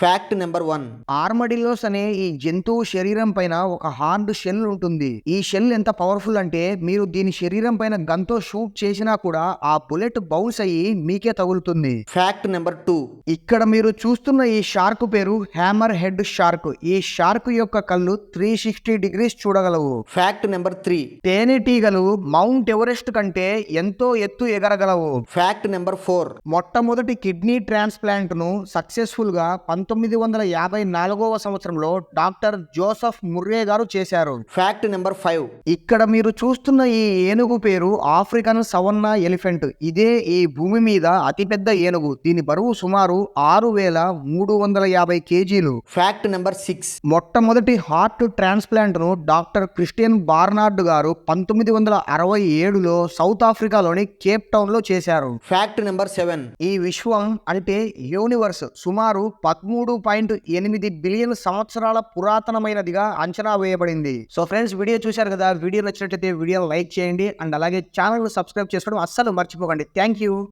Fact number one ఆర్మడిలోస్ అనే ఈ జంతువు శరీరం పైన ఒక హార్డ్ షెల్ ఉంటుంది. ఈ షెల్ ఎంత పవర్ఫుల్ అంటే మీరు దీని శరీరం పైన గన్తో షూట్ చేసినా కూడా ఆ బుల్లెట్ బౌన్స్ అయ్యి మీకే తగులుతుంది. ఫ్యాక్ట్ నెంబర్ టూ ఇక్కడ మీరు చూస్తున్న ఈ షార్క్ పేరు హ్యామర్ హెడ్ షార్క్. ఈ షార్క్ యొక్క కళ్ళు త్రీ సిక్స్టీ డిగ్రీస్ చూడగలవు. ఫ్యాక్ట్ నెంబర్ త్రీ తేనెటీగలు మౌంట్ ఎవరెస్ట్ కంటే ఎంతో ఎత్తు ఎగరగలవు. ఫ్యాక్ట్ నెంబర్ ఫోర్ మొట్టమొదటి కిడ్నీ ట్రాన్స్ప్లాంట్ను సక్సెస్ఫుల్గా పంతొమ్మిది వందల యాభై నాలుగవ సంవత్సరంలో డాక్టర్ జోసఫ్ ముర్రే గారు చేశారు. ఫ్యాక్ట్ నెంబర్ ఫైవ్ ఇక్కడ మీరు చూస్తున్న ఈ ఏనుగు పేరు ఆఫ్రికన్ సవన్నా ఎలిఫెంట్. ఇదే ఈ భూమి మీద అతిపెద్ద ఏనుగు. దీని బరువు సుమారు ఆరు వేల మూడు వందల యాభై కేజీలు. ఫ్యాక్ట్ నెంబర్ సిక్స్ మొట్టమొదటి హార్ట్ ట్రాన్స్ప్లాంట్ను డాక్టర్ క్రిస్టియన్ బార్నార్డ్ గారు పంతొమ్మిది వందల అరవై ఏడులో సౌత్ ఆఫ్రికాలోని కేప్ టౌన్లో చేశారు. ఫ్యాక్ట్ నెంబర్ సెవెన్ ఈ విశ్వం అంటే యూనివర్స్. సుమారు పదమూడు మూడు పాయింట్ ఎనిమిది బిలియన్ సంవత్సరాల పురాతనమైనదిగా అంచనా వేయబడింది. సో ఫ్రెండ్స్ వీడియో చూశారు కదా? వీడియో నచ్చినట్లయితే వీడియో లైక్ చేయండి. అండ్ అలాగే ఛానల్ సబ్స్క్రైబ్ చేసుకోవడం అస్సలు మర్చిపోకండి. Thank you.